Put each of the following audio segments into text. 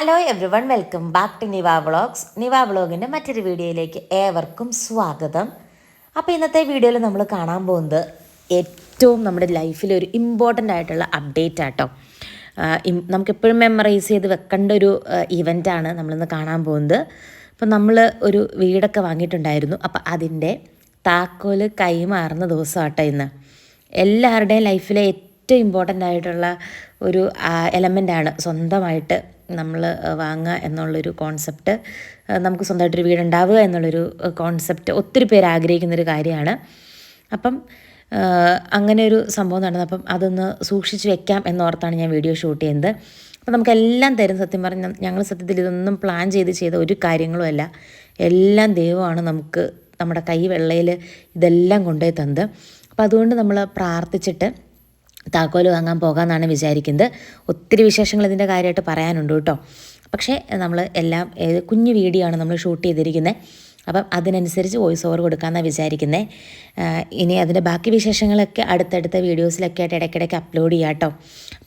Hello everyone welcome back to Niva vlogs Niva വ്ളോഗിന്റെ മറ്റൊരു വീഡിയോയിലേക്ക് ഏവർക്കും സ്വാഗതം. അപ്പോൾ ഇന്നത്തെ വീഡിയോയിൽ നമ്മൾ കാണാൻ പോകുന്നത് ഏറ്റവും നമ്മുടെ ലൈഫിൽ ഒരു ഇമ്പോർട്ടന്റ് ആയിട്ടുള്ള അപ്ഡേറ്റ് ആട്ടോ. നമുക്കെപ്പോഴും മെമ്മറൈസ് ചെയ്ത് വെക്കേണ്ട ഒരു ഇവന്റാണ് നമ്മളിന്ന് കാണാൻ പോകുന്നത്. അപ്പോൾ നമ്മൾ ഒരു വീടൊക്കെ വാങ്ങിയിട്ടുണ്ടായിരുന്നു. അപ്പോൾ അതിന്റെ താക്കോൽ കൈമാറുന്ന ദിവസമാട്ടോ ഇന്ന്. എല്ലാവരുടെയും ലൈഫിലെ ഏറ്റവും ഇമ്പോർട്ടന്റ് ആയിട്ടുള്ള ഒരു എലമെന്റാണ് സ്വന്തമായിട്ട് നമ്മൾ വാങ്ങുക എന്നുള്ളൊരു കോൺസെപ്റ്റ് നമുക്ക് സ്വന്തമായിട്ടൊരു വീടുണ്ടാവുക എന്നുള്ളൊരു കോൺസെപ്റ്റ് ഒത്തിരി പേര് ആഗ്രഹിക്കുന്നൊരു കാര്യമാണ്. അപ്പം അങ്ങനെ ഒരു സംഭവം നടന്നു അപ്പം അതൊന്ന് സൂക്ഷിച്ച് വെക്കാം എന്നോർത്താണ് ഞാൻ വീഡിയോ ഷൂട്ട് ചെയ്യുന്നത്. അപ്പം നമുക്കെല്ലാം തരും. സത്യം പറഞ്ഞ ഞങ്ങൾ സത്യത്തിൽ ഇതൊന്നും പ്ലാൻ ചെയ്ത് ചെയ്ത ഒരു കാര്യങ്ങളുമല്ല എല്ലാം ദൈവമാണ് നമുക്ക് നമ്മുടെ കൈ വെള്ളയിൽ ഇതെല്ലാം കൊണ്ടുപോയി തന്നത്. അപ്പം അതുകൊണ്ട് നമ്മൾ പ്രാർത്ഥിച്ചിട്ട് താക്കോൽ വാങ്ങാൻ പോകാമെന്നാണ് വിചാരിക്കുന്നത്. ഒത്തിരി വിശേഷങ്ങൾ ഇതിന്റെ കാര്യമായിട്ട് പറയാനുണ്ട് കേട്ടോ. പക്ഷേ നമ്മൾ എല്ലാം കുഞ്ഞു വീഡിയോ ആണ് നമ്മൾ ഷൂട്ട് ചെയ്തിരിക്കുന്നത്. അപ്പം അതിനനുസരിച്ച് വോയിസ് ഓവർ കൊടുക്കാമെന്നാണ് വിചാരിക്കുന്നത് ഇനി അതിന്റെ ബാക്കി വിശേഷങ്ങളൊക്കെ അടുത്തടുത്ത വീഡിയോസിലൊക്കെ ആയിട്ട് ഇടയ്ക്കിടയ്ക്ക് അപ്ലോഡ് ചെയ്യാം കേട്ടോ.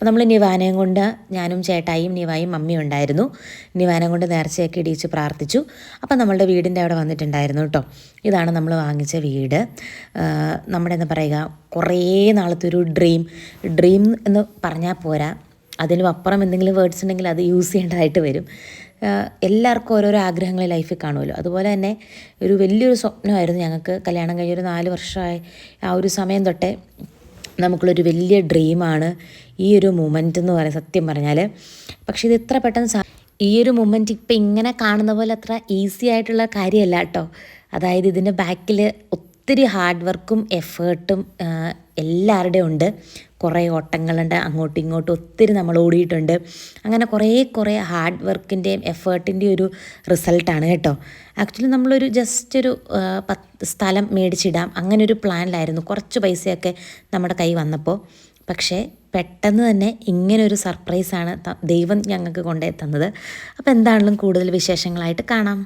അപ്പോൾ നമ്മൾ നിവാനയും കൊണ്ട് ഞാനും ചേട്ടായും നിവായും മമ്മിയും ഉണ്ടായിരുന്നു. നിവാനം കൊണ്ട് നേർച്ചയൊക്കെ ഇടിച്ച് പ്രാർത്ഥിച്ചു. അപ്പോൾ നമ്മളുടെ വീടിന്റെ അവിടെ വന്നിട്ടുണ്ടായിരുന്നു കേട്ടോ. ഇതാണ് നമ്മൾ വാങ്ങിച്ച വീട്. നമ്മുടെ എന്താ പറയുക കുറേ നാളത്തെ ഒരു ഡ്രീം ഡ്രീം എന്ന് പറഞ്ഞാൽ പോരാ. അതിലും അപ്പുറം എന്തെങ്കിലും വേർഡ്സ് ഉണ്ടെങ്കിൽ അത് യൂസ് ചെയ്യേണ്ടതായിട്ട് വരും. എല്ലാവർക്കും ഓരോരോ ആഗ്രഹങ്ങൾ ലൈഫിൽ കാണുമല്ലോ. അതുപോലെ തന്നെ ഒരു വലിയൊരു സ്വപ്നമായിരുന്നു ഞങ്ങൾക്ക് കല്യാണം കഴിഞ്ഞൊരു നാല് വർഷമായി ആ ഒരു സമയം തൊട്ടേ നമുക്കുള്ളൊരു വലിയ ഡ്രീമാണ് ഈ ഒരു മൂമെന്റ് എന്ന് പറയാം സത്യം പറഞ്ഞാൽ പക്ഷേ ഇത് ഇത്ര പെട്ടെന്ന് ഈ ഒരു മൂമെന്റ് ഇപ്പം ഇങ്ങനെ കാണുന്ന പോലെ അത്ര ഈസി ആയിട്ടുള്ള കാര്യമല്ല കേട്ടോ. അതായത് ഇതിന്റെ ബാക്കിൽ ഒത്തിരി ഹാർഡ് വർക്കും എഫേർട്ടും എല്ലാവരുടെയും ഉണ്ട്. കുറേ ഓട്ടങ്ങളുണ്ട് അങ്ങോട്ടും ഇങ്ങോട്ടും ഒത്തിരി നമ്മൾ ഓടിയിട്ടുണ്ട്. അങ്ങനെ കുറേ കുറേ ഹാർഡ് വർക്കിന്റെയും എഫേർട്ടിന്റെയും ഒരു റിസൾട്ടാണ് കേട്ടോ. ആക്ച്വലി നമ്മളൊരു ജസ്റ്റ് ഒരു പത്ത് സ്ഥലം മേടിച്ചിടാം. അങ്ങനെ ഒരു പ്ലാനിലായിരുന്നു കുറച്ച് പൈസയൊക്കെ നമ്മുടെ കൈ വന്നപ്പോൾ. പക്ഷേ പെട്ടെന്ന് തന്നെ ഇങ്ങനൊരു സർപ്രൈസാണ് ദൈവം ഞങ്ങൾക്ക് കൊണ്ടുപോയി തന്നത്. അപ്പോൾ എന്താണെങ്കിലും കൂടുതൽ വിശേഷങ്ങളായിട്ട് കാണാം.